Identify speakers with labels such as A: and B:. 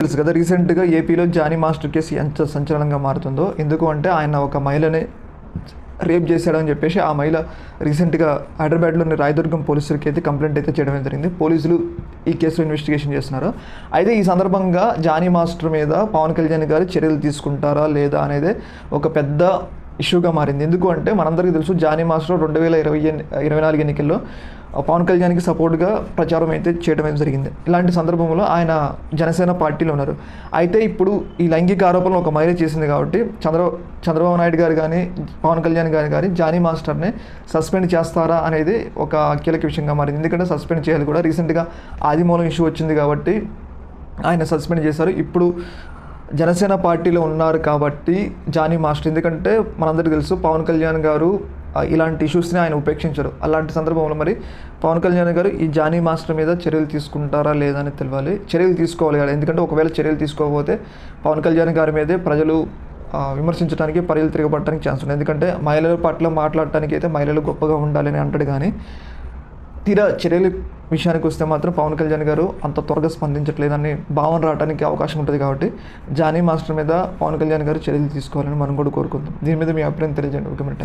A: తెలుసు కదా రీసెంట్గా ఏపీలో జానీ మాస్టర్ కేసు ఎంత సంచలనంగా మారుతుందో. ఎందుకు అంటే ఆయన ఒక మహిళని రేప్ చేశాడని చెప్పేసి ఆ మహిళ రీసెంట్గా హైదరాబాద్లోని రాయదుర్గం పోలీసులకి అయితే కంప్లైంట్ అయితే చేయడం జరిగింది. పోలీసులు ఈ కేసులో ఇన్వెస్టిగేషన్ చేస్తున్నారు? అయితే ఈ సందర్భంగా జానీ మాస్టర్ మీద పవన్ కళ్యాణ్ గారు చర్యలు తీసుకుంటారా లేదా అనేది ఒక పెద్ద ఇష్యూగా మారింది. ఎందుకు అంటే మనందరికీ తెలుసు జానీ మాస్టర్ రెండు వేల ఇరవై ఇరవై నాలుగు ఎన్నికల్లో పవన్ కళ్యాణ్కి సపోర్ట్గా ప్రచారం అయితే చేయడం అయితే జరిగింది. ఇలాంటి సందర్భంలో ఆయన జనసేన పార్టీలో ఉన్నారు. అయితే ఇప్పుడు ఈ లైంగిక ఆరోపణలు ఒక మహిళ చేసింది కాబట్టి చంద్ర చంద్రబాబు నాయుడు గారు కానీ పవన్ కళ్యాణ్ గారు కానీ జానీ మాస్టర్ని సస్పెండ్ చేస్తారా అనేది ఒక కీలక విషయంగా మారింది. ఎందుకంటే సస్పెండ్ చేయాలి కూడా. రీసెంట్గా ఆదిమూలం ఇష్యూ వచ్చింది కాబట్టి ఆయన సస్పెండ్ చేశారు. ఇప్పుడు జనసేన పార్టీలో ఉన్నారు కాబట్టి జానీ మాస్టర్. ఎందుకంటే మనందరికీ తెలుసు పవన్ కళ్యాణ్ గారు ఇలాంటి ఇష్యూస్ని ఆయన ఉపేక్షించరు. అలాంటి సందర్భంలో మరి పవన్ కళ్యాణ్ గారు ఈ జానీ మాస్టర్ మీద చర్యలు తీసుకుంటారా లేదా అని తెలియాలి చర్యలు తీసుకోవాలి కదా. ఎందుకంటే ఒకవేళ చర్యలు తీసుకోకపోతే పవన్ కళ్యాణ్ గారి మీదే ప్రజలు విమర్శించడానికి పర్యలు తిరగబడటానికి ఛాన్స్ ఉంది ఎందుకంటే మహిళల పట్ల మాట్లాడటానికి అయితే మహిళలు గొప్పగా ఉండాలని అంటాడు కానీ తీరా చర్యలు విషయానికి వస్తే మాత్రం పవన్ కళ్యాణ్ గారు అంత త్వరగా స్పందించట్లేదని భావన రావడానికి అవకాశం ఉంటుంది కాబట్టి జానీ మాస్టర్ మీద పవన్ కళ్యాణ్ గారు చర్యలు తీసుకోవాలని మనం కూడా కోరుకుందాం దీని మీద మీ అభిప్రాయం తెలియజేయండి. ఒక మినిట్